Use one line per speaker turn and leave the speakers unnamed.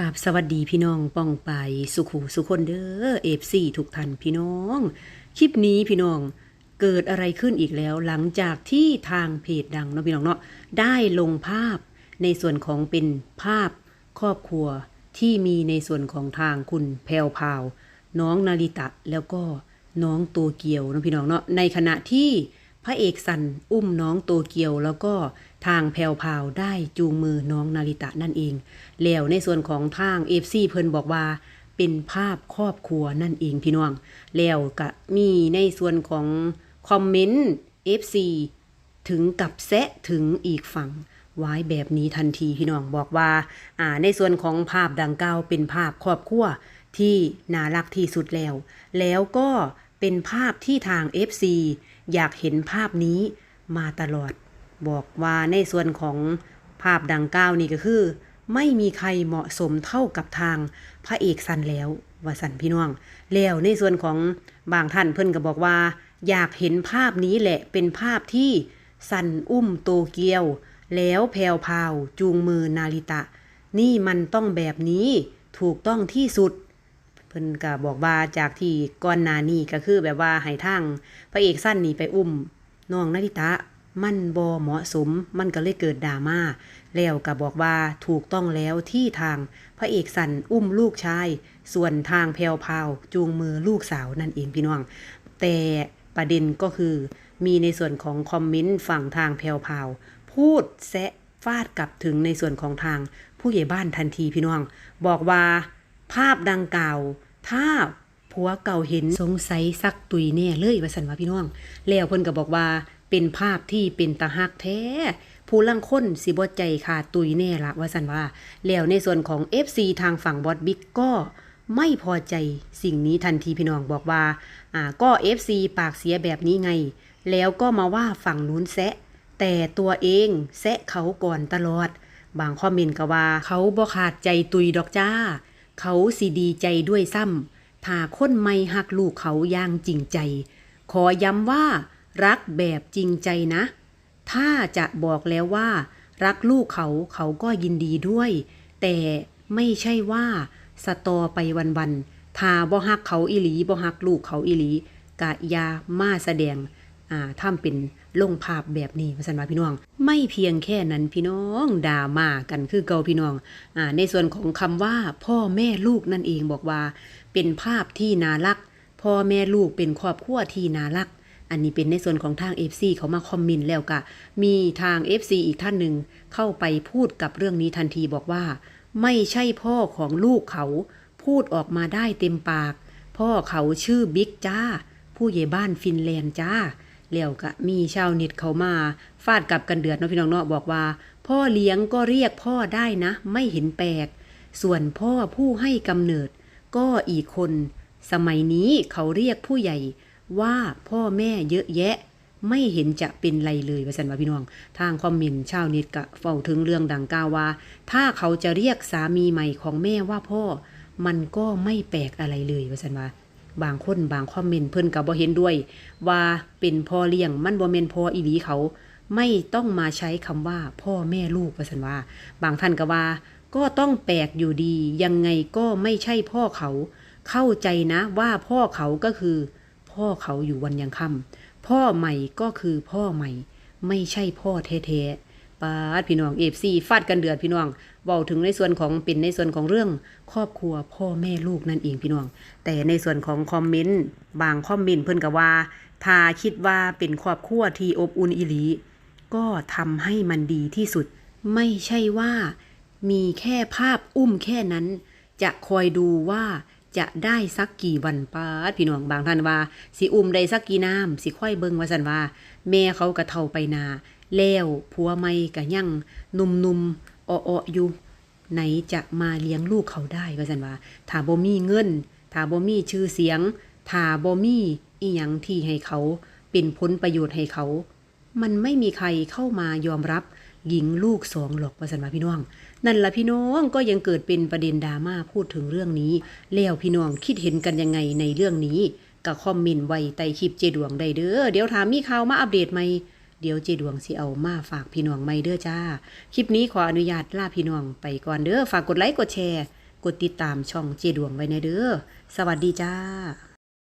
กับสวัสดีพี่น้องป้องไปสุขูสุคนเด้อเอฟซีทุกท่านพี่น้อง คลิปนี้พี่น้องเกิดอะไรขึ้นอีกแล้ว หลังจากที่ทางเพจดังเนาะพี่น้องเนาะได้ลงภาพในส่วนของเป็นภาพครอบครัวที่มีในส่วนของทางคุณแพรวพาว น้องนาริตะแล้วก็น้องโตเกียวเนาะพี่น้องเนาะในขณะที่พระเอกสันอุ้มน้องโตเกียวแล้วก็ ทางแพวพราวได้จูงมือน้องนาริตะนั่นเอง แล้วในส่วนของทางเอฟซีเพิ่นบอกว่าเป็นภาพครอบครัวนั่นเองพี่น้อง แล้วก็มีในส่วนของคอมเมนต์ FC ถึงกับแซะถึงอีกฝั่งไว้แบบนี้ทันทีพี่น้องบอกว่าอ่า ในส่วนของภาพดังกล่าวเป็นภาพครอบครัวที่น่ารักที่สุดแล้ว แล้วก็เป็นภาพที่ทาง FC อยากเห็นภาพนี้มาตลอด บอกว่าในส่วนของภาพดังกล่าวนี่ก็คือ ไม่มีใครเหมาะสมเท่ากับทางพระเอกสันแล้วว่าสันพี่น้อง แล้วในส่วนของบางท่านเพิ่นก็บอกว่า อยากเห็นภาพนี้แหละเป็นภาพที่สันอุ้มโตเกียว แล้วแพวพาวจูงมือนาริตะ นี่มันต้องแบบนี้ถูกต้องที่สุด เพิ่นก็บอกว่าจากที่ก่อนหน้านี้ก็คือแบบว่าให้ทางพระเอกสั้นนี่ไปอุ้มน้องนาริตะ มันบ่เหมาะสม มันก็เลยเกิดดราม่า แล้วก็บอกว่าถูกต้องแล้วที่ทางพระเอกสันอุ้มลูกชาย ส่วนทางแพวพาวจูงมือลูกสาวนั่นเองพี่น้อง แต่ประเด็นก็คือมีในส่วนของคอมเมนต์ฝั่งทางแพวพาวพูดแซะฟาดกลับถึงในส่วนของทางผู้ใหญ่บ้านทันทีพี่น้อง บอกว่าภาพดังกล่าว ถ้าผัวเก่าเห็นสงสัยซักตุยแน่เลยว่าสันว่าพี่น้อง แล้วเพิ่นก็บอกว่า เป็นภาพที่เป็นตาฮักแท้ ผู้ลังค้นสิบ่ใจขาดตุยแน่ละว่าสันว่า แล้วในส่วนของ FC ทางฝั่งบอสบิ๊กก็ไม่พอใจสิ่งนี้ทันทีพี่น้องบอกว่าอ่าก็ FC ปากเสียแบบนี้ไง แล้วก็มาว่าฝั่งนู้นแซะ แต่ตัวเองแซะเขาก่อนตลอด บางคอมเมนต์ก็ว่า เขาบ่ขาดใจตุยดอกจ้า เขาสิดีใจด้วยซ้ำถ้าคนไม่หักลูกเขาอย่างจริงใจ ขอย้ำว่า รักแบบจริงใจนะ ถ้าจะบอกแล้วว่า รักลูกเขาเขาก็ยินดีด้วย แต่ไม่ใช่ว่าสตอไปวันๆถ้าบ่ฮักเขาอีหลีบ่ฮักลูกเขาอีหลีกะยามาแสดงอ่าทำเป็นลงภาพแบบนี้พันว่าพี่น้อง ไม่เพียงแค่นั้นพี่น้องด่ามากันคือเกาพี่น้องอ่าในส่วนของคำว่าพ่อแม่ลูกนั่นเองบอกว่า เป็นภาพที่น่ารัก พ่อแม่ลูกเป็นครอบครัวที่น่ารัก อันนี้เป็นในส่วนของทาง FC เขามาคอมเมนต์แล้วกะ มีทาง FC อีกท่านหนึ่งเข้าไปพูดกับเรื่องนี้ทันทีบอกว่า ไม่ใช่พ่อของลูกเขาพูดออกมาได้เต็มปาก พ่อเขาชื่อบิ๊กจ้า ผู้ใหญ่บ้านฟินแลนด์จ้าแล้วก็มีชาวเน็ตเขามา ฟาดกลับกันเดือดเนาะพี่น้องเนาะบอกว่า พ่อเลี้ยงก็เรียกพ่อได้นะ ไม่เห็นแปลก ส่วนพ่อผู้ให้กำเนิด ก็อีกคน สมัยนี้เขาเรียกผู้ใหญ่ ว่าพ่อแม่เยอะแยะ ไม่เห็นจะเป็นไรเลยว่าสันว่าพี่น้อง ทางคอมเมนต์ชาวเน็ตก็เฝ้าถึงเรื่องดังกล่าวว่า ถ้าเขาจะเรียกสามีใหม่ของแม่ว่าพ่อ มันก็ไม่แปลกอะไรเลยว่าสันว่าบางคนบางคอมเมนต์เพิ่นก็บ่เห็นด้วย ว่าเป็นพ่อเลี้ยงมันบ่แม่นพ่ออีหลีเขา ไม่ต้องมาใช้คำว่าพ่อแม่ลูกว่าซั่นว่า บางท่านก็ว่า ก็ต้องแปลกอยู่ดี ยังไงก็ไม่ใช่พ่อเขา เข้าใจนะว่าพ่อเขาก็คือ พ่อเขาอยู่วันยังค่ำพ่อใหม่ก็คือพ่อใหม่ ไม่ใช่พ่อแท้ๆปาดพี่น้องเอฟซีฟาดกันเดือดพี่น้องเว้าถึงในส่วนของเป็นในส่วนของเรื่องครอบครัวพ่อแม่ลูกนั่นเองพี่น้อง แต่ในส่วนของคอมเมนต์บางคอมเมนต์เพิ่นก็ว่าถ้าคิดว่าเป็นครอบครัวที่อบอุ่นอีหลี ก็ทำให้มันดีที่สุด ไม่ใช่ว่ามีแค่ภาพอุ้มแค่นั้น จะคอยดูว่า จะได้สักกี่วันปาดพี่น้องบางท่านว่า สิอุ้มได้สักกี่น้ำสิค่อยเบิ่งว่าสันว่า แม่เขากระเทาไปนาแล้วผัวไม่กะยั่งหนุ่มๆอ้ออยู่ไหนจะมาเลี้ยงลูกเขาได้ว่าสันว่าถ้าบ่มีเงินถ้าบ่มีชื่อเสียงถ้าบ่มีอีหยังที่ให้เขา เป็นผลประโยชน์ให้เขา มันไม่มีใครเข้ามายอมรับ หญิงลูกสองหรอกว่าสันว่าพี่น้อง นั่นละพี่น้องก็ยังเกิดเป็นประเด็นดราม่าพูดถึงเรื่องนี้ แล้วพี่น้องคิดเห็นกันยังไงในเรื่องนี้ก็คอมเมนต์ไว้ใต้คลิปเจดวงได้เด้อเดี๋ยวถามมีข่าวมาอัปเดตไหมเดี๋ยวเจดวงสิเอามาฝากพี่น้องไม่เด้อจ้า คลิปนี้ขออนุญาตลาพี่น้องไปก่อนเด้อฝากกดไลค์กดแชร์ กดติดตามช่องเจดวงไว้ในเด้อสวัสดีจ้า